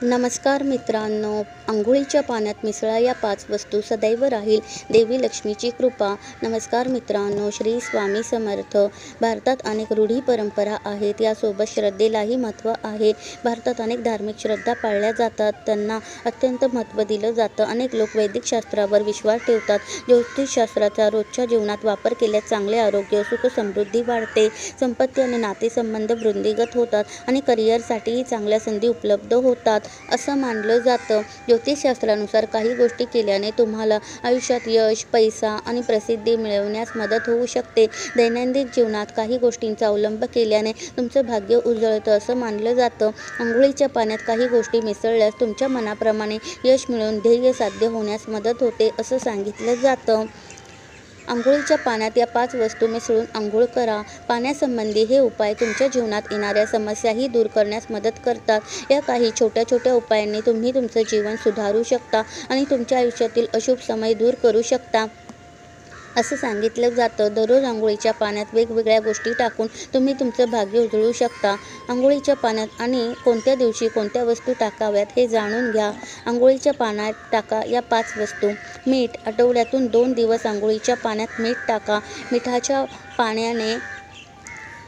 नमस्कार मित्रांनो आंघोळीच्या पाण्यात मिसळा या पाच वस्तू सदैव राहील देवी लक्ष्मीची कृपा. नमस्कार मित्रांनो श्री स्वामी समर्थ. भारतात अनेक रूढी परंपरा आहेत यासोबत श्रद्धेलाही महत्त्व आहे. भारतात अनेक धार्मिक श्रद्धा पाळल्या जातात त्यांना अत्यंत महत्त्व दिलं जातं. अनेक लोक वैदिक शास्त्रावर विश्वास ठेवतात. ज्योतिषशास्त्राचा रोजच्या जीवनात वापर केल्यास चांगले आरोग्य सुख समृद्धी वाढते. संपत्ती आणि नातेसंबंध वृद्धिगत होतात आणि करिअरसाठीही चांगल्या संधी उपलब्ध होतात. असं मानलं जातं. ज्योतिषशास्त्रानुसार काही गोष्टी केल्याने तुम्हाला आयुष्यात यश पैसा आणि प्रसिद्धी मिळवण्यास मदत होऊ शकते. दैनंदिन जीवनात काही गोष्टींचा अवलंब केल्याने तुमचं भाग्य उजळतं असं मानलं जातं. आंघोळीच्या पाण्यात काही गोष्टी मिसळल्यास तुमच्या मनाप्रमाणे यश मिळवून ध्येय साध्य होण्यास मदत होते असं सांगितलं जातं. आंघोळीच्या पाण्यात या पाच वस्तू मिसळून आंघोळ करा. पाण्यासंबंधी हे उपाय तुमच्या जीवनात येणाऱ्या समस्याही दूर करण्यास मदत करतात. या काही छोट्या छोट्या उपायांनी तुम्ही तुमचं जीवन सुधारू शकता आणि तुमच्या आयुष्यातील अशुभ समय दूर करू शकता. असं सांगितलं जातं. दररोज आंघोळीच्या पाण्यात वेगवेगळ्या गोष्टी टाकून तुम्ही तुमचं भाग्य उजळू शकता. आंघोळीच्या पाण्यात आणि कोणत्या दिवशी कोणत्या वस्तू टाकाव्यात हे जाणून घ्या. आंघोळीच्या पाण्यात टाका या पाच वस्तू. मीठ आठवड्यातून दोन दिवस आंघोळीच्या पाण्यात मीठ टाका. मिठाच्या पाण्याने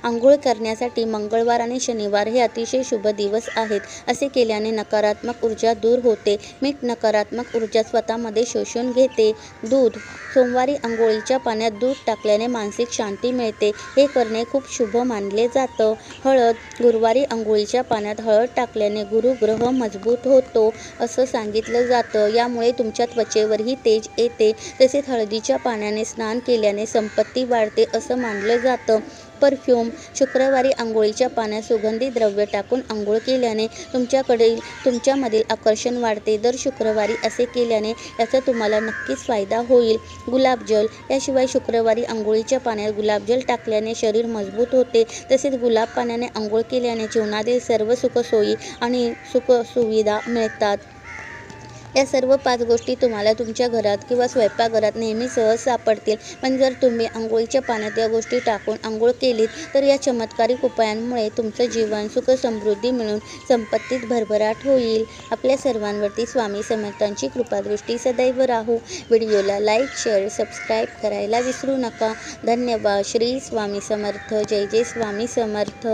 आंघोळ करण्यासाठी मंगळवार आणि शनिवार हे अतिशय शुभ दिवस आहेत असे केल्याने नकारात्मक ऊर्जा दूर होते. मीठ नकारात्मक ऊर्जा स्वतःमध्ये शोषून घेते. दूध सोमवारी आंघोळीच्या पाण्यात दूध टाकल्याने मानसिक शांती मिळते. हे करणे खूप शुभ मानले जातं. हळद गुरुवारी आंघोळीच्या पाण्यात हळद टाकल्याने गुरुग्रह मजबूत होतो असं सांगितलं जातं. यामुळे तुमच्या त्वचेवरही तेज येते. तसेच हळदीच्या पाण्याने स्नान केल्याने संपत्ती वाढते असं मानलं जातं. परफ्यूम शुक्रवारी आंघोळीच्या पाण्यात सुगंधी द्रव्य टाकून आंघोळ केल्याने तुमच्याकडील तुमच्यामधील आकर्षण वाढते. दर शुक्रवारी असे केल्याने याचा तुम्हाला नक्कीच फायदा होईल. गुलाबजल याशिवाय शुक्रवारी आंघोळीच्या पाण्यात गुलाबजल टाकल्याने शरीर मजबूत होते. तसेच गुलाब पाण्याने आंघोळ केल्याने जीवनातील सर्व सुखसोयी आणि सुखसुविधा मिळतात. या सर्व पाच गोष्टी तुम्हाला तुमच्या घरात किंवा स्वयंपाकघरात नेहमी सहज सापडतील. पण जर तुम्ही आंघोळीच्या पाण्यात या गोष्टी टाकून आंघोळ केलीत तर या चमत्कारिक उपायांमुळे तुमचं जीवन सुख समृद्धी मिळून संपत्तीत भरभराट होईल. आपल्या सर्वांवरती स्वामी समर्थांची कृपादृष्टी सदैव राहू. व्हिडिओला लाईक शेअर सबस्क्राईब करायला विसरू नका. धन्यवाद. श्री स्वामी समर्थ. जय जय स्वामी समर्थ.